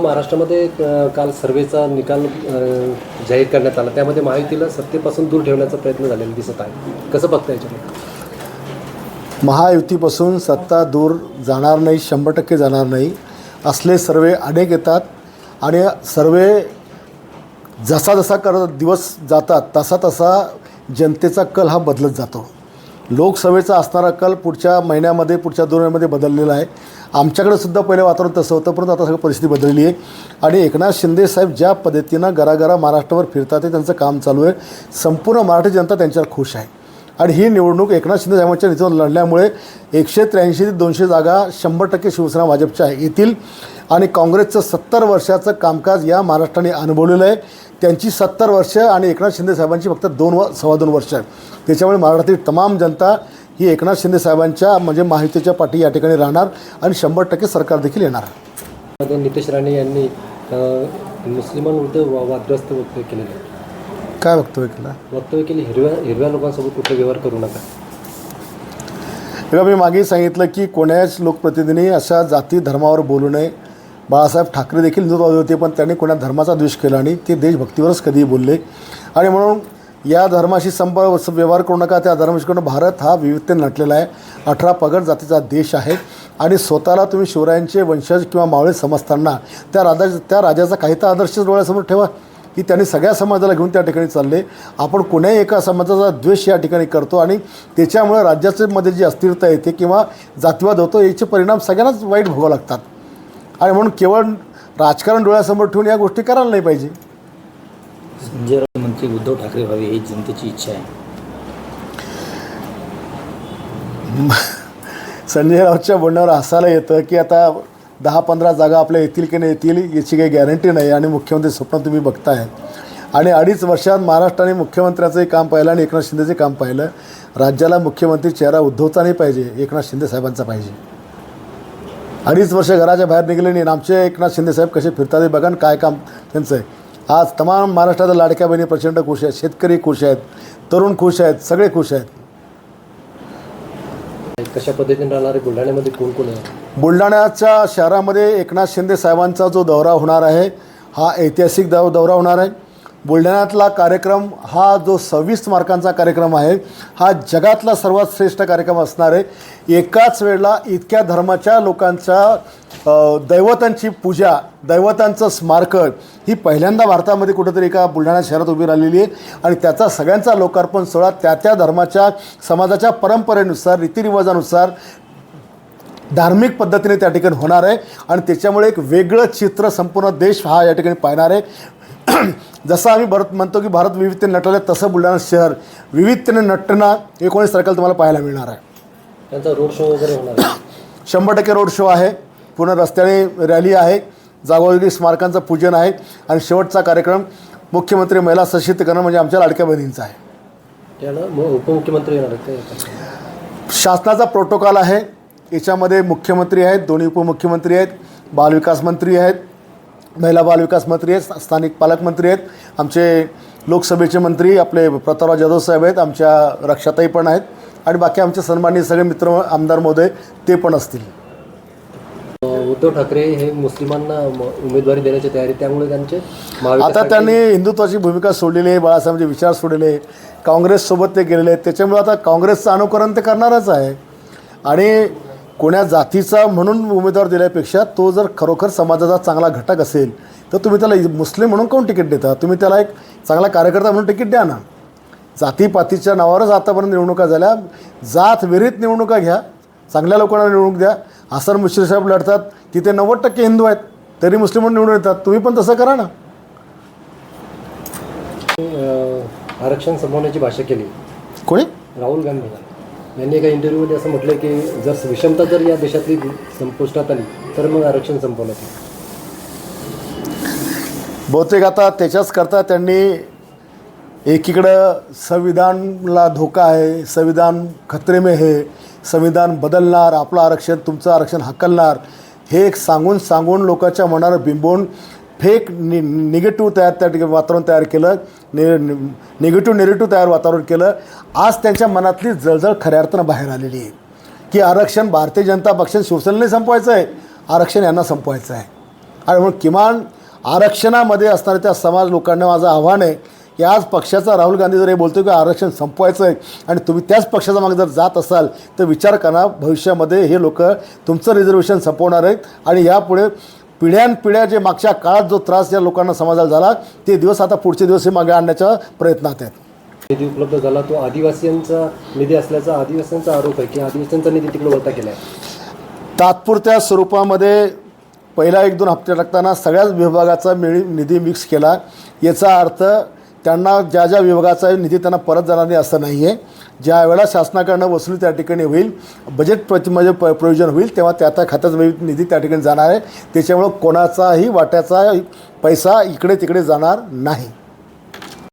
महाराष्ट्रामध्ये काल सर्वेचा निकाल जाहीर करण्यात आला. त्यामध्ये महायुतीला सत्तेपासून दूर ठेवण्याचा प्रयत्न झालेला दिसत आहे. कसं बघता याच्यामध्ये? महायुतीपासून सत्ता दूर जाणार नाही शंभर टक्के जाणार नाही. असले सर्वे अनेक येतात आणि सर्वे जसा जसा करत दिवस जातात तसा तसा जनतेचा कल हा बदलत जातो. लोकसभेचा असणारा कल पुढच्या महिन्यामध्ये पुढच्या दोन महिन्यामध्ये बदललेला आहे. आमच्याकडे सुद्धा पहिले वातावरण तसं होतं परंतु आता सगळं परिस्थिती बदलली आहे. आणि एकनाथ शिंदे साहेब ज्या पद्धतीनं घराघरा महाराष्ट्रावर फिरतात ते त्यांचं काम चालू आहे. संपूर्ण मराठी जनता त्यांच्यावर खुश आहे. आणि ही निवडणूक एकनाथ शिंदे साहेबांच्या नेतृत्वात लढल्यामुळे एकशे त्र्याऐंशी ते दोनशे जागा शंभर टक्के शिवसेना भाजपच्या आहे. येतील आणि काँग्रेसचं सत्तर वर्षाचं कामकाज या महाराष्ट्राने अनुभवलेलं आहे. त्यांची सत्तर वर्ष आणि एकनाथ शिंदे साहेबांची फक्त दोन व सव्वा दोन वर्ष आहेत. त्याच्यामुळे महाराष्ट्रातील तमाम जनता ही एकनाथ शिंदे साहेबांच्या म्हणजे माहितीच्या पाठी या ठिकाणी राहणार आणि शंभर टक्के सरकार देखील येणार नितेश राणे यांनी मुस्लिमांविरुद्ध वादग्रस्त वक्तव्य केलेलं आहे. काय वक्तव्य केलं? वक्तव्य केले हिरव्या हिरव्या लोकांसोबत कुठले व्यवहार करू नका. तेव्हा मी मागे सांगितलं की कोण्याच लोकप्रतिनिधींनी अशा जाती धर्मावर बोलू नये. बाळासाहेब ठाकरे देखील हिंदुत्ववादी होते पण त्यांनी कोणा धर्माचा द्वेष केला आणि ते देशभक्तीवरच कधीही बोलले. आणि म्हणून या धर्माशी संप व्यवहार करू नका त्या धर्माशी भारत हा विविधतेने नटलेला आहे. अठरा पगड जातीचा देश आहे आणि स्वतःला तुम्ही शिवरायांचे वंशज किंवा मावळे समजताना त्या राजा त्या राजाचा काही तर आदर्श डोळ्यासमोर ठेवा की त्यांनी सगळ्या समाजाला घेऊन त्या ठिकाणी चालले. आपण कुण्याही एका समाजाचा द्वेष या ठिकाणी करतो आणि त्याच्यामुळे राज्याचे मध्ये जी अस्थिरता येते किंवा जातीवाद होतो याचे परिणाम सगळ्यांनाच वाईट भोगावं लागतात. आणि म्हणून केवळ राजकारण डोळ्यासमोर ठेवून या गोष्टी करायला नाही पाहिजे. संजय मंत्री उद्धव ठाकरे व्हावे ही जनतेची इच्छा आहे. संजय राऊतच्या बोलण्यावर हसायला येतं की आता दहा पंधरा जागा आपल्या येतील की नाही येतील याची काही गॅरंटी नाही आणि मुख्यमंत्री स्वप्न तुम्ही बघताय. आणि अडीच वर्षात महाराष्ट्राने मुख्यमंत्र्याचंही काम पाहिलं आणि एकनाथ शिंदेचे काम पाहिलं. राज्याला मुख्यमंत्री चेहरा उद्धवचा नाही पाहिजे एकनाथ शिंदे साहेबांचा पाहिजे. अडीच वर्ष घराच्या बाहेर निघले नाही. आणि आमचे एकनाथ शिंदे साहेब कसे फिरतात हे बघा काय काम त्यांचं आहे. आज तमाम महाराष्ट्राच्या लाडक्या बहिणी प्रचंड खुश आहेत शेतकरी खुश आहेत तरुण खुश आहेत सगळे खुश आहेत. कशा पद्धतीने राहणार? बुलढाण्यामध्ये कोण कोण आहे? बुलढाण्याच्या शहरामध्ये एकनाथ शिंदे साहेबांचा जो दौरा होणार आहे हा ऐतिहासिक दौ दौरा होणार आहे. बुलढाण्यातला कार्यक्रम हा जो सव्वीस मार्कांचा कार्यक्रम आहे हा जगातला सर्वात श्रेष्ठ कार्यक्रम असणार आहे. एकाच वेळेला इतक्या धर्माच्या लोकांच्या दैवतांची पूजा दैवतांचं स्मारक ही पहिल्यांदा भारतामध्ये कुठंतरी एका बुलढाणा शहरात उभी राहिलेली आहे. आणि त्याचा सगळ्यांचा लोकार्पण सोहळा त्या त्या धर्माच्या समाजाच्या परंपरेनुसार रीतिरिवाजानुसार धार्मिक पद्धतीने त्या ठिकाणी होणार आहे. आणि त्याच्यामुळे एक वेगळं चित्र संपूर्ण देश हा या ठिकाणी पाहणार आहे. जसं आम्ही भारत म्हणतो की भारत विविधतेने नटलं आहे तसं बुलढाणा शहर विविधतेने नटणं एकोणीस तारखेला तुम्हाला पाहायला मिळणार आहे. त्यांचा रोड शो वगैरे होणार आहे. शंभर टक्के रोड शो आहे. पूर्ण रस्त्याने रॅली आहे. जागोजागी स्मारकांचं पूजन आहे. आणि शेवटचा कार्यक्रम मुख्यमंत्री महिला सशक्तीकरण म्हणजे आमच्या लाडक्या बहिणींचा आहे. मग उपमुख्यमंत्री येणार आहेत ते शासनाचा प्रोटोकॉल आहे. याच्यामध्ये मुख्यमंत्री आहेत दोन्ही उपमुख्यमंत्री आहेत बालविकास मंत्री आहेत महिला बालविकास मंत्री आहेत स्थानिक पालकमंत्री आहेत आमचे लोकसभेचे मंत्री आपले प्रतापराव जाधव साहेब आहेत आमच्या रक्षाताई पण आहेत आणि बाकी आमचे सन्माननीय सगळे मित्र आमदार महोदय ते पण असतील. उद्धव ठाकरे हे मुस्लिमांना उमेदवारी देण्याची तयारी त्यामुळे त्यांचे आता त्यांनी हिंदुत्वाची भूमिका सोडलेली आहे बाळासाहेबांचे विचार सोडलेले काँग्रेससोबत ते गेलेले आहेत त्याच्यामुळे आता काँग्रेसचं अनुकरण ते करणारच आहे. आणि कोण्या जातीचा म्हणून उमेदवार दिल्यापेक्षा तो जर खरोखर समाजाचा चांगला घटक असेल तर तुम्ही त्याला मुस्लिम म्हणून कोण तिकीट देता? तुम्ही त्याला एक चांगला कार्यकर्ता म्हणून तिकीट द्या ना. जातीपातीच्या नावावरच आतापर्यंत निवडणुका झाल्या. जात विरहित निवडणुका घ्या. चांगल्या लोकांना निवडणूक द्या. हसन मुश्रीफ साहेब लढतात. तिथे नव्वद टक्के हिंदू आहेत. तरी मुस्लिम म्हणून निवडून येतात. तुम्ही पण तसं करा ना. आरक्षण संपवण्याची भाषा केली. कोणी? राहुल गांधी. यांनी एका इंटरव्ह्यूमध्ये असं म्हटलं की जर विषमता जर या देशातली संपुष्टात आली तर मग आरक्षण संपवलं बहुतेक आता त्याच्याच करता त्यांनी एकीकडं संविधानला धोका आहे संविधान खतरे में हे संविधान बदलणार आपलं आरक्षण तुमचं आरक्षण हकलणार हे एक सांगून सांगून लोकांच्या मनावर बिंबवून फेक नि निगेटिव्ह तयार त्या ठिकाणी वातावरण तयार केलं नि निगेटिव्ह नेगेटिव्ह तयार वातावरण केलं. आज त्यांच्या मनातली जळजळ खऱ्या अर्थानं बाहेर आलेली आहे. की आरक्षण भारतीय जनता पक्ष शिवसेनेने संपवायचं आहे आरक्षण यांना संपवायचं आहे. आणि म्हणून किमान आरक्षणामध्ये असणाऱ्या त्या समाज लोकांना माझं आव्हान आहे की आज पक्षाचा राहुल गांधी जर हे बोलतो की आरक्षण संपवायचं आहे आणि तुम्ही त्याच पक्षाचा मागे जर जात असाल तर विचार करा भविष्यामध्ये हे लोक तुमचं रिझर्वेशन संपवणार आहेत. आणि यापुढे पिढ्यानपिढ्या जे मागच्या काळात जो त्रास या लोकांना समाजाला झाला ते दिवस आता पुढचे दिवस हे मागे आणण्याच्या प्रयत्नात आहेत. निधी उपलब्ध झाला तो आदिवासींचा निधी असल्याचा आदिवासींचा आरोप आहे की आदिवासींचा निधी तिकडे वळता केला आहे तात्पुरत्या स्वरूपामध्ये पहिला एक दोन हप्ते टाकताना सगळ्याच विभागाचा मिळी निधी मिक्स केला. याचा अर्थ त्यांना ज्या ज्या विभागाचा निधी त्यांना परत जाणार नाही असं नाही आहे ज्या वेळेला शासनाकडनं वसुली त्या ठिकाणी होईल बजेट प्रतिमध्ये म्हणजे प प्रयोजन होईल तेव्हा त्या त्या खात्यात निधी त्या ठिकाणी जाणार आहे. त्याच्यामुळं कोणाचाही वाट्याचा पैसा इकडे तिकडे जाणार नाही.